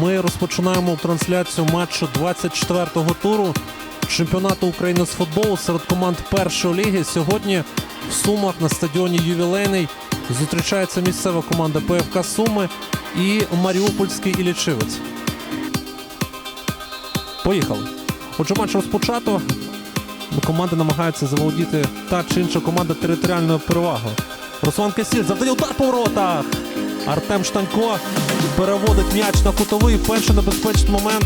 Ми розпочинаємо трансляцію матчу 24-го туру чемпіонату України з футболу серед команд першої ліги. Сьогодні в Сумах на стадіоні Ювілейний зустрічається місцева команда ПФК Суми і Маріупольський Ілічівець. Поїхали. Отже, матч розпочато. Команди намагаються заволодіти та чи інша команда територіальною перевагою. Руслан Кисіль завдає удар по воротах. Артем Штанько переводить м'яч на кутовий. Перший небезпечний момент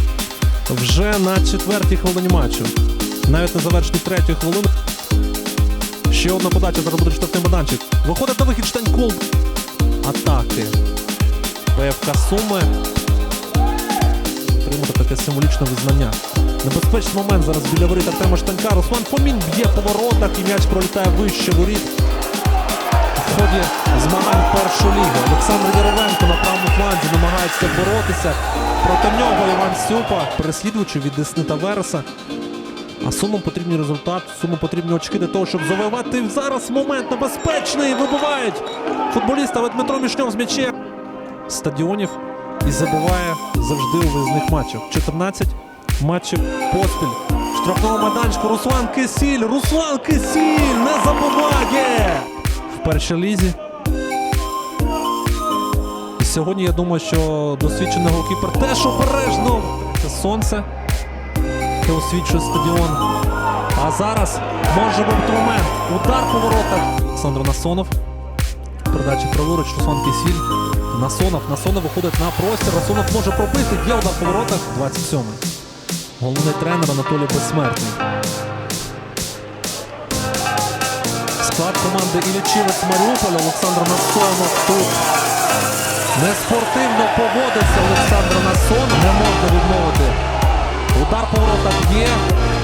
вже на четвертій хвилині матчу. Навіть на завершенні третьої хвилини. Ще одна подача, зараз буде штрафний майданчик. Виходить на вихід Штанько. Атаки. ПФК Суми. Отримати таке символічне визнання. Небезпечний момент зараз біля воріт Артема Штанька. Руслан Фомін б'є по воротах і м'яч пролітає вище воріт. В ході змагань першої ліги. Олександр Яровенко на правому фланзі намагається боротися. Проти нього Іван Сюпа, переслідуючи від Десни та Вереса. А суму потрібний результат, суму потрібні очки для того, щоб завоювати. Зараз момент небезпечний. Вибивають футболіста Дмитро Мішньов з м'ячем стадіонів і забуває завжди у виїзних матчах. 14 матчів поспіль. Штрафного майданчику Руслан Кисіль. Руслан Кисіль не забуває в першій лізі. Сьогодні я думаю, що досвідчений голкіпер теж обережно. Це сонце, яке освічує стадіон. А зараз може бути момент. Удар по воротах. Олександр Насонов. Передача праворуч, Руслан Кисіль. Насонов. Насонов виходить на простір. Насонов може пробити. Є удар по воротах. 27-й. Головний тренер Анатолій Безсмертний. Склад команди Ілічівець Маріуполя Олександр Насонов тут неспортивно поводиться Олександр Насон. Не можна відмовити. Удар по воротах є.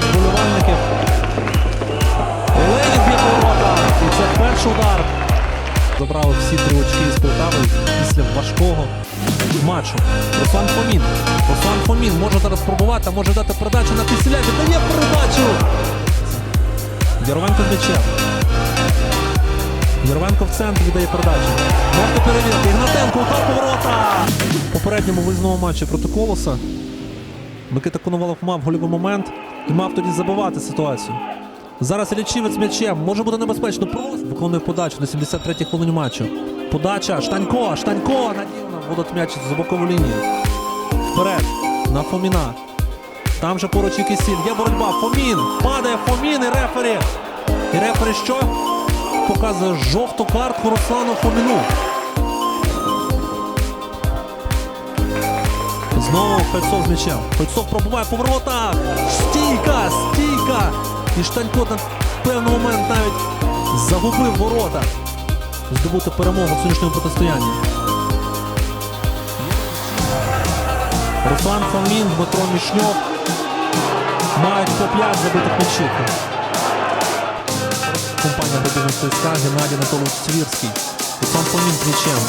Вболівальників. Ленін б'є по. І це перший удар. Забрали всі три очки з Полтави після важкого матчу. Руслан Фомін. Руслан Фомін може зараз пробувати, може дати передачу на Кисіля. Віддає передачу. Яровенко з Яровенко в центр віддає передачу. Можна перевірити. Ігнатенко удар поворота. В попередньому виїзному матчі проти Колоса. Микита Коновалов мав гольовий момент і мав тоді забивати ситуацію. Зараз Ілічівець м'ячем. Може бути небезпечно. Просто виконує подачу на 73-й хвилині матчу. Подача. Штанько. Штанько. Надійно. Будуть м'яч за бокову лінію. Вперед. На Фоміна. Там же поруч і Кисіль. Є боротьба. Фомін. Падає Фомін і рефері. І рефері що? Показує жовту картку Руслану Фоміну. Знову Фельцов з м'ячем. Фельцов пробуває по воротах. Стійка, стійка. І Штанько на певний момент навіть загубив ворота. Здобути перемогу в сьогоднішньому протистоянні. Руслан Фомін, Дмитро Мішньов мають по 5 забитих м'ячів. Компанія Бобінов ЦСКА, Геннадій Анатолійович Свірський. Руслан Фомін з м'ячем.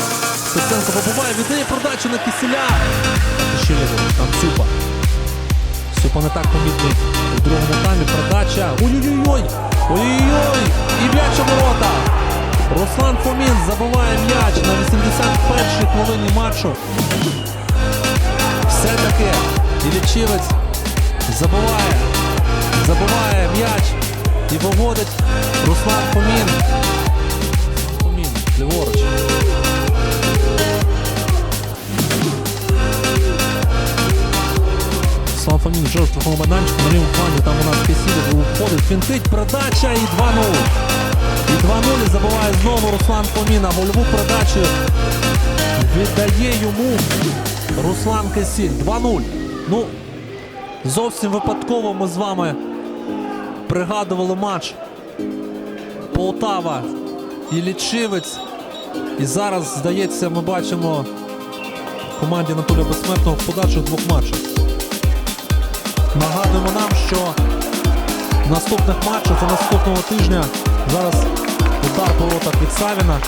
Стеценко вибуває, віддає продачу на киселя. Ще ліворуч, там Сюпа. Сюпа не так помітний у другому таймі. Передача. Ой-ой-ой! Ой-ой-ой! І м'яч ворота. Руслан Фомін забиває м'яч на 81-й хвилині матчу. Все-таки Ілічівець забиває. Забиває м'яч і виводить Руслан Фомін. Фомін, ліворуч. Руслан Фомін вже в штрафному майданчику на лівому флангі, там у нас Кисілів виходить, фінтить, передача і 2-0. І 2-0 і забиває знову Руслан Фомін, а гольову передачу віддає йому Руслан Кисіль. 2-0. Ну, зовсім випадково ми з вами пригадували матч Полтава і Лічивець. І зараз, здається, ми бачимо команді Анатолія Безсмертного в подальших двох матчах. Нагадуємо нам, що в наступних матчах за наступного тижня зараз удар по воротах від Савіна.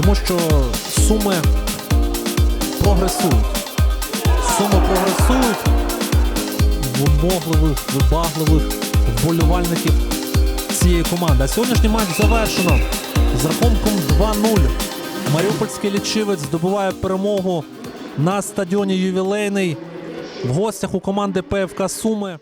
Тому що суми прогресують. Суми прогресують вимогливих, вибагливих вболівальників цієї команди. Сьогоднішній матч завершено з рахунком 2-0 Маріупольський лічивець здобуває перемогу на стадіоні ювілейний в гостях у команди ПФК Суми.